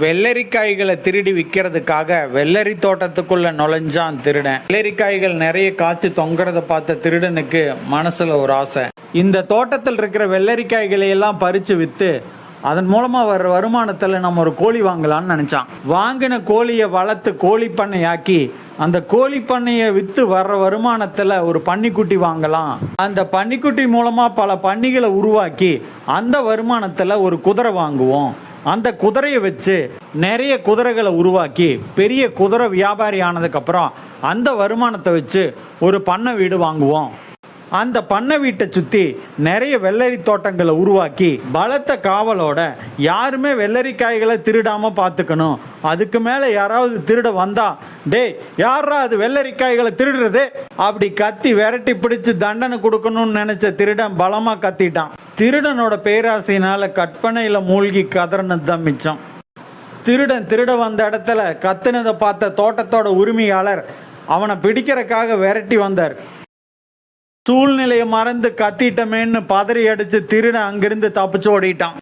வெள்ளரிக்காய்களை திருடி விற்கிறதுக்காக வெள்ளரி தோட்டத்துக்குள்ள நுழைஞ்சான் திருடன். வெள்ளரிக்காய்கள் நிறைய காய்ச்சி தொங்குறத பார்த்த திருடனுக்கு மனசுல ஒரு ஆசை. இந்த தோட்டத்தில் இருக்கிற வெள்ளரிக்காய்களை எல்லாம் பறிச்சு வித்து அதன் மூலமாக வர்ற வருமானத்தில் நம்ம ஒரு கோழி வாங்கலாம்னு நினச்சான். வாங்கின கோழியை வளர்த்து கோழி பண்ணையாக்கி அந்த கோழி பண்ணையை விற்று வர்ற வருமானத்தில் ஒரு பன்னிக்குட்டி வாங்கலாம். அந்த பன்னிக்குட்டி மூலமாக பல பன்னிகளை உருவாக்கி அந்த வருமானத்தில் ஒரு குதிரை வாங்குவோம். அந்த குதிரையை வச்சு நிறைய குதிரைகளை உருவாக்கி பெரிய குதிரை வியாபாரி ஆனதுக்கப்புறம் அந்த வருமானத்தை வச்சு ஒரு பண்ணை வீடு வாங்குவோம். அந்த பண்ணை வீட்டை சுற்றி நிறைய வெள்ளரி தோட்டங்களை உருவாக்கி பலத்த காவலோட யாருமே வெள்ளரிக்காய்களை திருடாமல் பார்த்துக்கணும். அதுக்கு மேலே யாராவது திருட வந்தா டேய் யாரா அது வெள்ளரிக்காய்களை திருடுறது? அப்படி கத்தி விரட்டி பிடிச்சி தண்டனை கொடுக்கணும்னு நினச்ச திருடன் பலமாக கத்திட்டான். திருடனோட பேராசையினால் கற்பனையில் மூழ்கி கதறினது தான் மிச்சம். திருடன் திருட வந்த இடத்துல கத்துனதை பார்த்த தோட்டத்தோட உரிமையாளர் அவனை பிடிக்கிறக்காக விரட்டி வந்தார். சூழ்நிலையை மறந்து கத்திட்டமேன்னு பதறி அடித்து திருடன் அங்கிருந்து தப்பிச்சு ஓடிட்டான்.